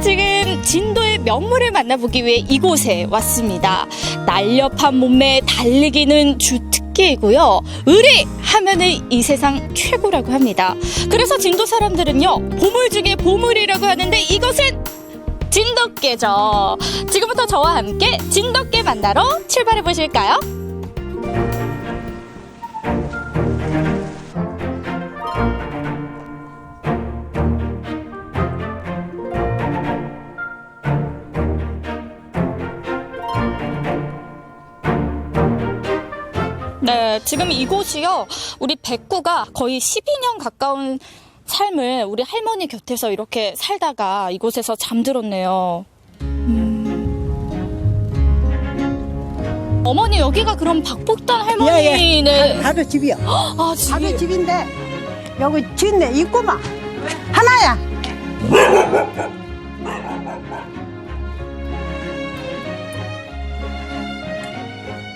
지금 진도의 명물을 만나보기 위해 이곳에 왔습니다. 날렵한 몸매 달리기는 주 특기이고요. 의리 하면은 이 세상 최고라고 합니다. 그래서 진도 사람들은요 보물 중에 보물이라고 하는데 이것은 진돗개죠. 지금부터 저와 함께 진돗개 만나러 출발해 보실까요? 지금 이곳이요. 우리 백구가 거의 12년 가까운 삶을 우리 할머니 곁에서 이렇게 살다가 이곳에서 잠들었네요. 음. 어머니 여기가 그럼 박복단 할머니네. 바로 집이요. 아, 집. 바로 집인데 여기 집네 있구만. 하나야.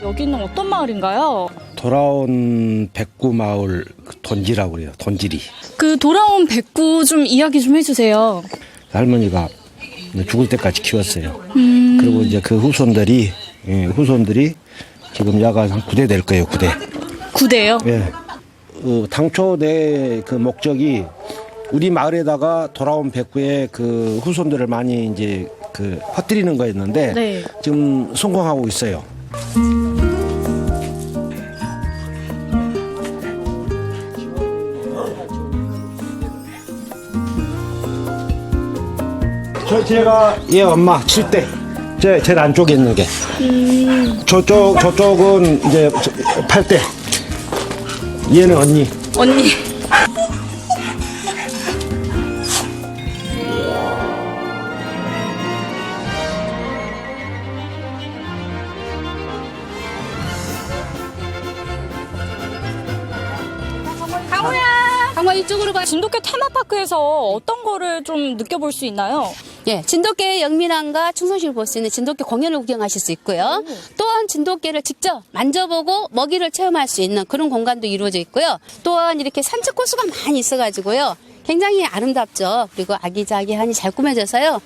여기는 어떤 마을인가요? 돌아온 백구 마을 그 돈지라고 그래요. 돈지리. 그 돌아온 백구 좀 이야기 좀 해주세요. 할머니가 죽을 때까지 키웠어요. 그리고 이제 그 후손들이 예, 후손들이 지금 야간 한 9대 될 거예요. 9대. 구대요. 예. 어, 당초 내 그 목적이 우리 마을에다가 돌아온 백구의 그 후손들을 많이 이제 그 퍼뜨리는 거였는데 네. 지금 성공하고 있어요. 저 제가 얘 엄마 7대. 제 제일 안쪽에 있는 게. 저쪽 저쪽은 이제 8대. 얘는 언니. 언니. 이쪽으로 가. 진돗개 테마파크에서 어떤 거를 좀 느껴볼 수 있나요? 예, 진돗개 영민함과 충성심을 볼수 있는 진돗개 공연을 구경하실 수 있고요. 또한 진돗개를 직접 만져보고 먹이를 체험할 수 있는 그런 공간도 이루어져 있고요. 또한 이렇게 산책 코스가 많이 있어가지고요. 굉장히 아름답죠. 그리고 아기자기하니 잘 꾸며져서요.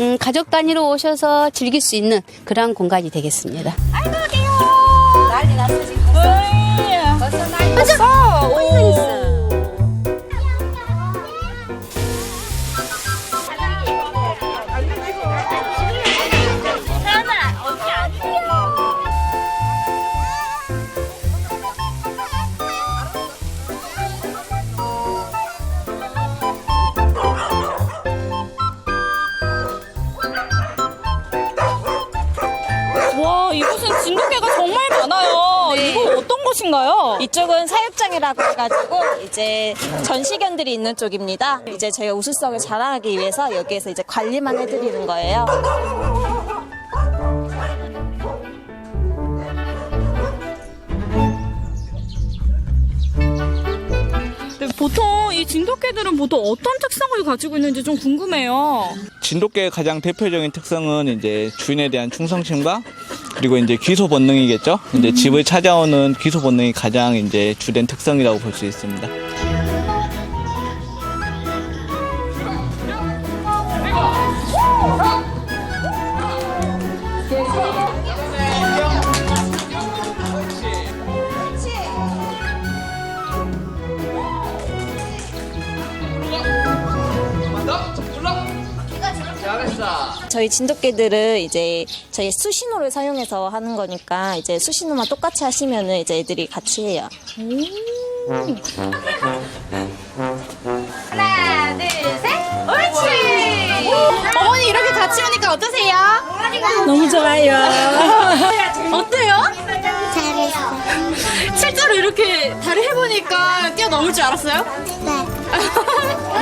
음, 가족 단위로 오셔서 즐길 수 있는 그런 공간이 되겠습니다. 난리 났어, 지금. 벌써 난리 났어. 오. 곳인가요? 이쪽은 사육장이라고 해가지고 이제 전시견들이 있는 쪽입니다. 이제 저희가 우수성을 자랑하기 위해서 여기에서 이제 관리만 해드리는 거예요. 보통 이 진돗개들은 보통 어떤 특성을 가지고 있는지 좀 궁금해요. 진돗개의 가장 대표적인 특성은 이제 주인에 대한 충성심과 그리고 이제 귀소 본능이겠죠. 이제 집을 찾아오는 귀소 본능이 가장 이제 주된 특성이라고 볼 수 있습니다. 저희 진돗개들은 이제 저희 수신호를 사용해서 하는 거니까 이제 수신호만 똑같이 하시면은 이제 애들이 같이 해요. 어머니 이렇게 같이 오니까 어떠세요? 너무 좋아요. 어때요? 잘했어. 실제로 이렇게 다리 해보니까 뛰어넘을 줄 알았어요? 어,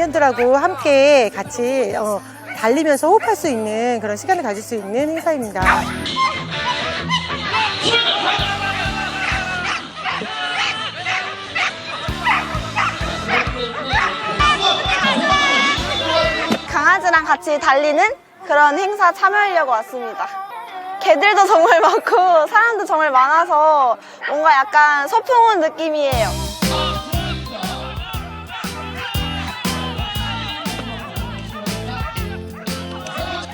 애견들하고 함께 같이 어, 달리면서 호흡할 수 있는 그런 시간을 가질 수 있는 행사입니다. 강아지랑 같이 달리는 그런 행사 참여하려고 왔습니다. 개들도 정말 많고 사람도 정말 많아서 뭔가 약간 소풍 온 느낌이에요.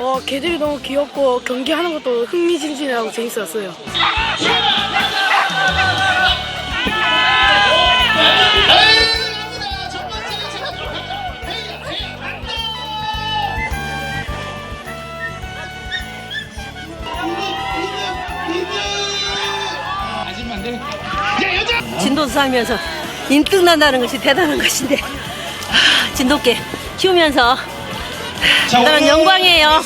어, 개들이 너무 귀엽고 경기하는 것도 흥미진진하고 재밌었어요. 진도 살면서 인뜩 난다는 것이 대단한 것인데 하, 진돗개 키우면서 대단한 영광이에요.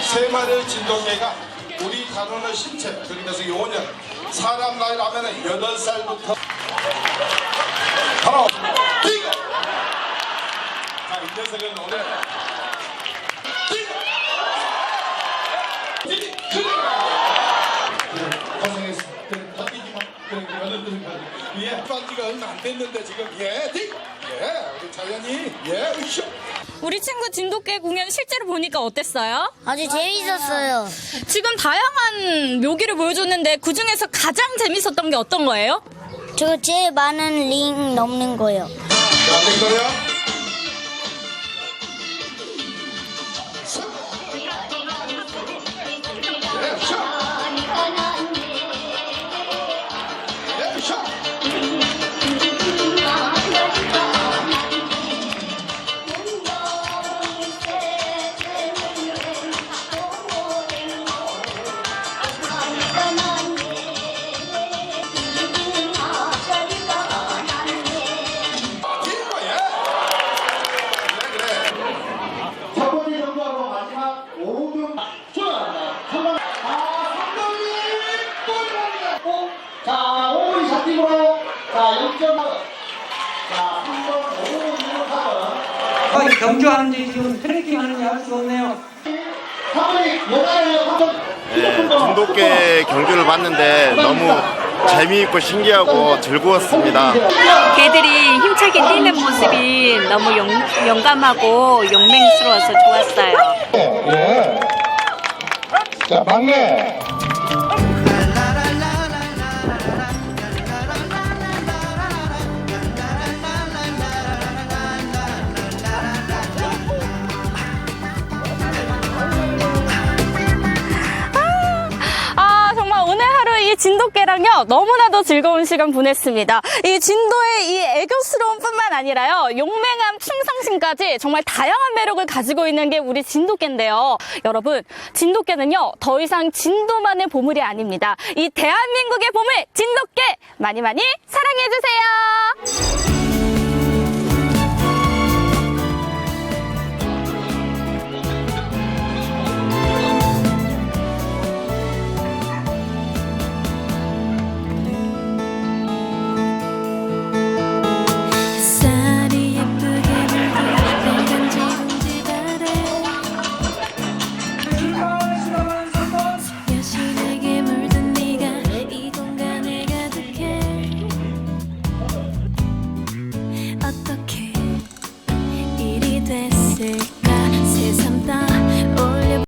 세 마리의 진돗개가 우리 다루는 신체 그러면서 요년 사람 나이라면 여덟 살부터 바로 뛰고 자이 녀석은 오늘 뛰고 뛰고 고생했어 더 뛰지마 그래 어른들은 예 반지가 얼마 안 됐는데 지금 예 뛰고 예 우리 자연이 예 으쌰 우리 친구 진돗개 공연 실제로 보니까 어땠어요? 아주 재밌었어요. 지금 다양한 묘기를 보여줬는데 그 중에서 가장 재밌었던 게 어떤 거예요? 저 제일 많은 링 넘는 거요. 자, 땡거려. 경주하는지 지금 트레킹 하는지 알 수 없네요. 3번이 여자예요. 3번 네, 진돗개 경주를 봤는데 너무 재미있고 신기하고 즐거웠습니다. 개들이 힘차게 뛰는 모습이 너무 영, 영감하고 용맹스러워서 좋았어요. 예. 자, 막내. 진돗개랑요, 너무나도 즐거운 시간 보냈습니다. 이 진도의 이 애교스러움 뿐만 아니라요, 용맹함, 충성심까지 정말 다양한 매력을 가지고 있는 게 우리 진돗개인데요. 여러분, 진돗개는요, 더 이상 진도만의 보물이 아닙니다. 이 대한민국의 보물, 진돗개! 많이 많이 사랑해 주세요!